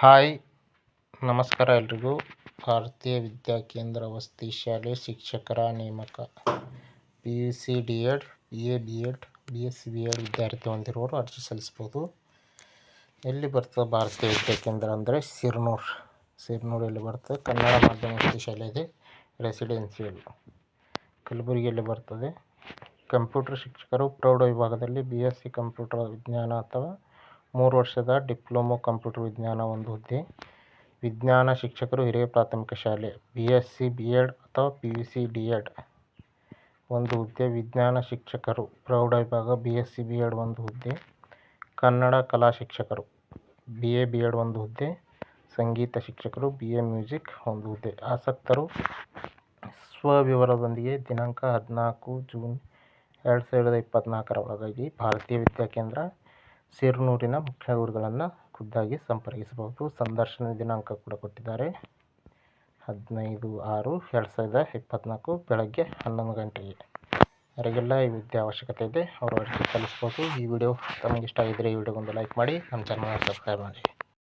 Hi, ನಮಸ್ಕಾರ ಎಲ್ರಿಗೂ. ಭಾರತೀಯ ವಿದ್ಯಾಕೇಂದ್ರ ವಸತಿ ಶಾಲೆ ಶಿಕ್ಷಕರ ನೇಮಕ. P U C D Ed B A B Ed B S C B Ed ವಿದ್ಯಾರ್ಥಿ ಹೊಂದಿರುವವರು ಅರ್ಜಿ ಸಲ್ಲಿಸ್ಬೋದು ಎಲ್ಲಿ ಬರ್ತದೆ ಭಾರತೀಯ ವಿದ್ಯಾಕೇಂದ್ರ ಅಂದರೆ ಸಿರ್ನೂರ್. ಸಿರ್ನೂರ್ ಎಲ್ಲಿ ಬರ್ತದೆ? ಕನ್ನಡ ಮಾಧ್ಯಮ ವಸತಿ ಶಾಲೆ ಇದೆ ರೆಸಿಡೆನ್ಸಿಯಲ್ ಕಲಬುರಗಿಯಲ್ಲಿ ಬರ್ತದೆ? ಕಂಪ್ಯೂಟರ್ ಶಿಕ್ಷಕರು ಪ್ರೌಢ ವಿಭಾಗದಲ್ಲಿ ಬಿ ಎಸ್ ಸಿ ಕಂಪ್ಯೂಟರ್ ವಿಜ್ಞಾನ ಅಥವಾ ಮೂರು ವರ್ಷದ ಡಿಪ್ಲೊಮೊ ಕಂಪ್ಯೂಟರ್ ವಿಜ್ಞಾನ ಒಂದು ಹುದ್ದೆ. ವಿಜ್ಞಾನ ಶಿಕ್ಷಕರು ಹಿರಿಯ ಪ್ರಾಥಮಿಕ ಶಾಲೆ B S C B Ed ಅಥವಾ P U C D Ed ಒಂದು ಹುದ್ದೆ. ವಿಜ್ಞಾನ ಶಿಕ್ಷಕರು, ಪ್ರೌಢ ವಿಭಾಗ B S C B Ed ಒಂದು ಹುದ್ದೆ. ಕನ್ನಡ ಕಲಾ ಶಿಕ್ಷಕರು ಬಿ ಎ ಬಿ ಎಡ್ ಒಂದು ಹುದ್ದೆ. ಸಂಗೀತ ಶಿಕ್ಷಕರು ಬಿ ಎ ಮ್ಯೂಸಿಕ್ ಒಂದು ಹುದ್ದೆ. ಆಸಕ್ತರು ಸ್ವವಿವರದೊಂದಿಗೆ ದಿನಾಂಕ ಹದಿನಾಲ್ಕು ಜೂನ್ ಎರಡು ಸಾವಿರದ ಇಪ್ಪತ್ತ್ನಾಲ್ಕರ ಒಳಗಾಗಿ ಭಾರತೀಯ ವಿದ್ಯಾಕೇಂದ್ರ ಸಿರ್ನೂರಿನ ಮುಖ್ಯ ಊರುಗಳನ್ನು ಖುದ್ದಾಗಿ ಸಂಪರ್ಕಿಸಬಹುದು. ಸಂದರ್ಶನ ದಿನಾಂಕ ಕೂಡ ಕೊಟ್ಟಿದ್ದಾರೆ. ಹದಿನೈದು ಆರು ಎರಡು ಸಾವಿರದ ಇಪ್ಪತ್ತ್ನಾಲ್ಕು ಬೆಳಗ್ಗೆ ಹನ್ನೊಂದು ಗಂಟೆಗೆ. ಯಾರಿಗೆಲ್ಲ ಈ ವಿದ್ಯೆ ಅವಶ್ಯಕತೆ ಇದೆ. ಅವರು ಅರ್ಜಿ ಸಲ್ಲಿಸ್ಬೋದು ಈ ವಿಡಿಯೋ ತಮಗಿಷ್ಟ ಇಷ್ಟ ಆಗಿದ್ದರೆ ಈ ವಿಡಿಯೋಗೊಂದು ಲೈಕ್ ಮಾಡಿ, ನಮ್ಮ ಚಾನಲ್ನ ಸಬ್ಸ್ಕ್ರೈಬ್ ಮಾಡಿ.